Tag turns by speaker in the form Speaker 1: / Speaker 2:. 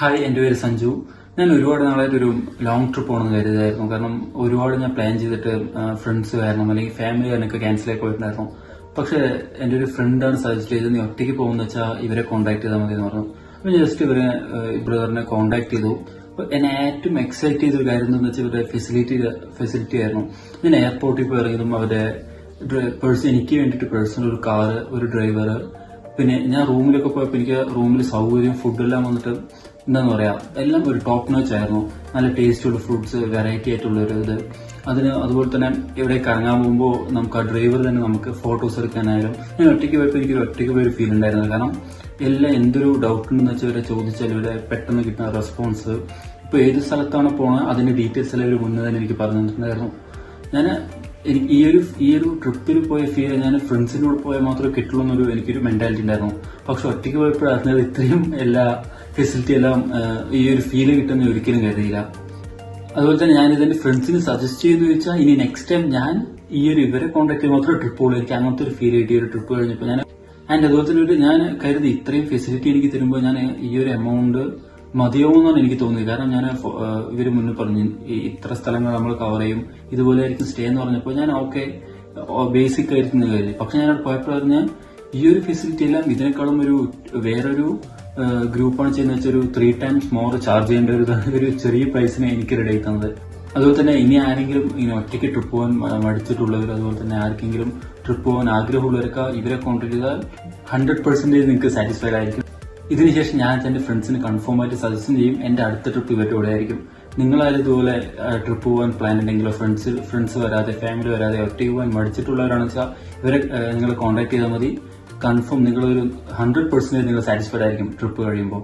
Speaker 1: Hi എന്റെ പേര് സഞ്ജു. ഞാൻ ഒരുപാട് നാളായിട്ട് ഒരു ലോങ് ട്രിപ്പ് പോകണമെന്ന് കരുതായിരുന്നു കാരണം ഒരുപാട് ഞാൻ പ്ലാൻ ചെയ്തിട്ട് ഫ്രണ്ട്സ് കാരണം അല്ലെങ്കിൽ ഫാമിലി കാരനൊക്കെ ക്യാൻസൽ ആയി പോയിട്ടുണ്ടായിരുന്നു. പക്ഷേ എന്റെ ഒരു ഫ്രണ്ടാണ് സജസ്റ്റ് ചെയ്തത് നീ ഒറ്റയ്ക്ക് പോകുന്ന വെച്ചാൽ ഇവരെ കോൺടാക്ട് ചെയ്താൽ മതി എന്ന് പറഞ്ഞു. അപ്പോൾ ജസ്റ്റ് ഇവരെ ബ്രദറിനെ കോൺടാക്ട് ചെയ്തു. അപ്പോൾ എന്നെ ഏറ്റവും എക്സൈറ്റ് ചെയ്ത ഒരു കാര്യം എന്താണെന്ന് വെച്ചാൽ ഇവരുടെ ഫെസിലിറ്റി ഫെസിലിറ്റി ആയിരുന്നു. ഞാൻ എയർപോർട്ടിൽ പോയി ഇറങ്ങിയതും അവരുടെ പേഴ്സൺ എനിക്ക് വേണ്ടിയിട്ട് പേഴ്സണൽ ഒരു കാറ് ഒരു ഡ്രൈവർ പിന്നെ ഞാൻ റൂമിലൊക്കെ പോയപ്പോൾ എനിക്ക് റൂമിൽ സൗകര്യം ഫുഡെല്ലാം വന്നിട്ട് എന്താന്ന് പറയുക എല്ലാം ഒരു ടോപ്പ് നോച്ച് ആയിരുന്നു. നല്ല ടേസ്റ്റുള്ള ഫ്രൂട്ട്സ് വെറൈറ്റി ആയിട്ടുള്ള ഒരു ഇത്. അതിന് അതുപോലെ തന്നെ എവിടെ കറങ്ങാൻ പോകുമ്പോൾ നമുക്ക് ആ ഡ്രൈവർ തന്നെ നമുക്ക് ഫോട്ടോസ് എടുക്കാനായാലും ഞാൻ ഒറ്റയ്ക്ക് പോയപ്പോൾ എനിക്കൊരു ഒറ്റയ്ക്ക് പോയൊരു ഫീൽ ഉണ്ടായിരുന്നു കാരണം എല്ലാം എന്തൊരു ഡൗട്ട് ഉണ്ടെന്ന് വെച്ചാൽ ഇവരെ ചോദിച്ചാൽ ഇവരെ പെട്ടെന്ന് കിട്ടുന്ന റെസ്പോൺസ് ഇപ്പോൾ ഏത് സ്ഥലത്താണ് പോണത് അതിന്റെ ഡീറ്റെയിൽസ് എല്ലാം ഇവർ മുന്നേ തന്നെ എനിക്ക് പറഞ്ഞു തന്നിട്ടുണ്ടായിരുന്നു. ഞാൻ എനിക്ക് ഈ ഒരു ഈ ഒരു ട്രിപ്പിൽ പോയ ഫീൽ ഞാൻ ഫ്രണ്ട്സിന്റെ കൂടെ പോയാൽ മാത്രമേ കിട്ടുള്ളൂ എന്നൊരു എനിക്കൊരു മെന്റാലിറ്റി ഉണ്ടായിരുന്നു. പക്ഷെ ഒറ്റയ്ക്ക് പോയപ്പോഴാണ് ഇത്രയും എല്ലാ ഫെസിലിറ്റി എല്ലാം ഈ ഒരു ഫീൽ കിട്ടുന്ന ഒരിക്കലും കരുതിയില്ല. അതുപോലെ തന്നെ ഞാൻ ഇതെന്റെ ഫ്രണ്ട്സിന് സജസ്റ്റ് ചെയ്തു വെച്ചാൽ ഇനി നെക്സ്റ്റ് ടൈം ഞാൻ ഈ ഒരു ഇവരെ കോൺടാക്ട് ചെയ്ത് മാത്രമേ ട്രിപ്പ് പോകുള്ളൂ എനിക്ക് അങ്ങനത്തെ ഒരു ഫീൽ കിട്ടിയ ഒരു ട്രിപ്പ് കഴിഞ്ഞപ്പോൾ ഞാൻ ആൻഡ് അതുപോലെ തന്നെ ഒരു ഞാൻ കരുതി ഇത്രയും ഫെസിലിറ്റി എനിക്ക് തരുമ്പോൾ ഞാൻ ഈ ഒരു എമൗണ്ട് മതിയാവുമെന്നാണ് എനിക്ക് തോന്നിയത്. കാരണം ഞാൻ ഇവർ മുന്നേ പറഞ്ഞു ഇത്ര സ്ഥലങ്ങൾ നമ്മൾ കവർ ചെയ്യും ഇതുപോലെ ആയിരിക്കും സ്റ്റേ എന്ന് പറഞ്ഞപ്പോൾ ഞാൻ ഓക്കെ ബേസിക് ആയിരിക്കും കാര്യം പക്ഷെ ഞാൻ അവിടെ പോയപ്പോൾ പറഞ്ഞ് ഈ ഒരു ഫെസിലിറ്റി എല്ലാം ഇതിനേക്കാളും ഒരു വേറൊരു ഗ്രൂപ്പാണ് ചെയ്യുന്ന വെച്ചാൽ ഒരു ത്രീ ടൈംസ് മോർ ചാർജ് ചെയ്യേണ്ട ഒരു ഒരു ചെറിയ പ്രൈസിനെ എനിക്ക് റെഡി ആയി അതുപോലെ തന്നെ ഇനി ആരെങ്കിലും ഇങ്ങനെ ഒറ്റയ്ക്ക് ട്രിപ്പ് പോകാൻ മടിച്ചിട്ടുള്ളവർ അതുപോലെ തന്നെ ആർക്കെങ്കിലും ട്രിപ്പ് പോകാൻ ആഗ്രഹമുള്ളവരൊക്കെ ഇവരെ കോൺടാക്ട് ചെയ്താൽ ഹൺഡ്രഡ് പെർസെന്റേജ് നിങ്ങൾക്ക് സാറ്റിസ്ഫൈഡ് ആയിരിക്കും. ഇതിനുശേഷം ഞാൻ എന്റെ ഫ്രണ്ട്സിന് കൺഫേം ആയിട്ട് സജസ്റ്റ് ചെയ്യും. എന്റെ അടുത്ത ട്രിപ്പ് ഇവരുടെ കൂടെ ആയിരിക്കും. നിങ്ങളാരും ഇതുപോലെ ട്രിപ്പ് പോകാൻ പ്ലാൻ ഉണ്ടെങ്കിലോ ഫ്രണ്ട്സ് ഫ്രണ്ട്സ് വരാതെ ഫാമിലി വരാതെ ഒറ്റയ്ക്ക് പോകാൻ മടിച്ചിട്ടുള്ളവരാണെന്ന് വെച്ചാൽ ഇവരെ നിങ്ങൾ കോൺടാക്ട് ചെയ്താൽ മതി. കൺഫേം നിങ്ങളൊരു ഹൺഡ്രഡ് പെർസെന്റേജ് നിങ്ങൾ സാറ്റിസ്ഫൈഡ് ആയിരിക്കും ട്രിപ്പ് കഴിയുമ്പോൾ.